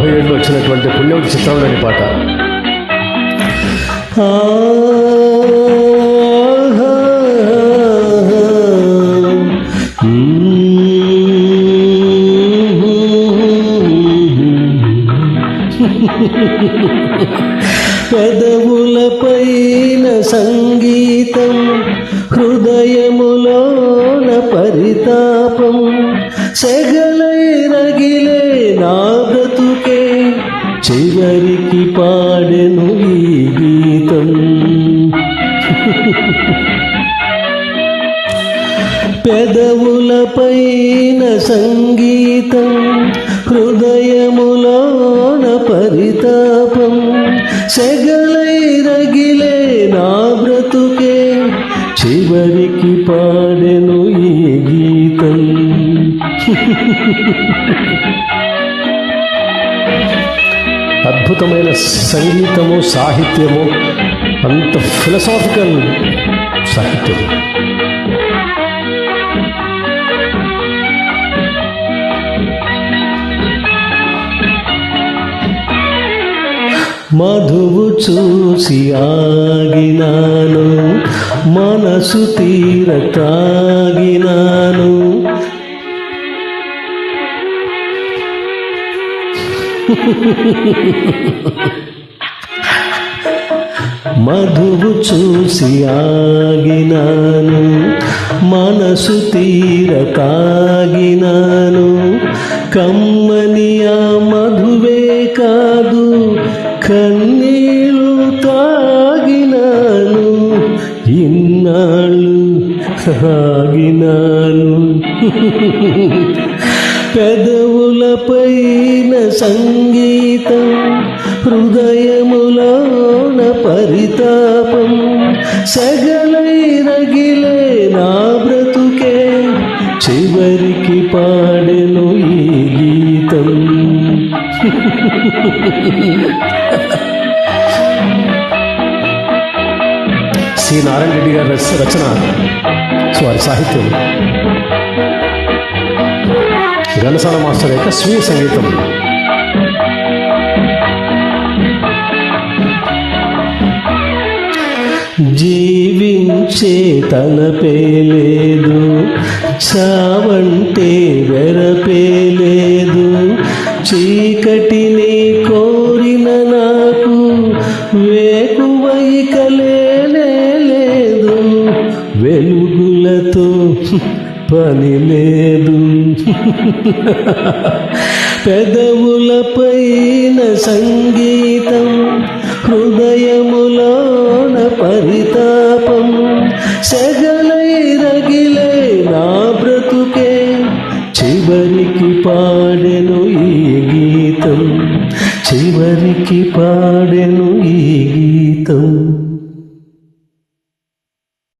నలభై ఏడులో వచ్చినటువంటి పుణ్యం చిత్రంలోని పాట. పెదవులపైన సంగీతం హృదయములోన పరితాపం సెగలై గీతం పెదవులపైన సంగీతం హృదయములోన పరితాపం. సెగలై రగిలే నా బ్రతుకే చివరికి పాడెను ఈ గీతం. అద్భుతమైన సంగీతము సాహిత్యము అంత ఫిలసాఫికల్ సాహిత్యం. మధువు చూసి ఆగినాను మనసు తీర తాగినాను మధువు చూసి ఆగినాను మనసు తీర కాగినాను కమ్మని ఆ మధువే కాదు కన్నీళ్ళు తాగినాను. ఇన్నాళ్ళు తాగినాను పెదవులపైన సంగీతం హృదయములోన పరితాపం. సగలై రగిలే నా బ్రతుకే చివరికి పాడెను ఈ గీతం. శ్రీ నారాయణ రెడ్డి గారి రచన సో వారి సాహిత్యం. ఘనసాల మాస్టర్ యొక్క స్వీయ సంగీతం. జీవించే తలపే లేదు చావంటే వెరపే లేదు. చీకటిని కోరిన నాకు వేకువైకలేనే లేదు. వెలుగులతో పని లేదు. పెదవులపైన సంగీతం హృదయములోన పరితాపం. సెగలై రగిలే నా బ్రతుకే చివరికి పాడెను ఈ గీతం. చివరికి పాడెను ఈ గీతం.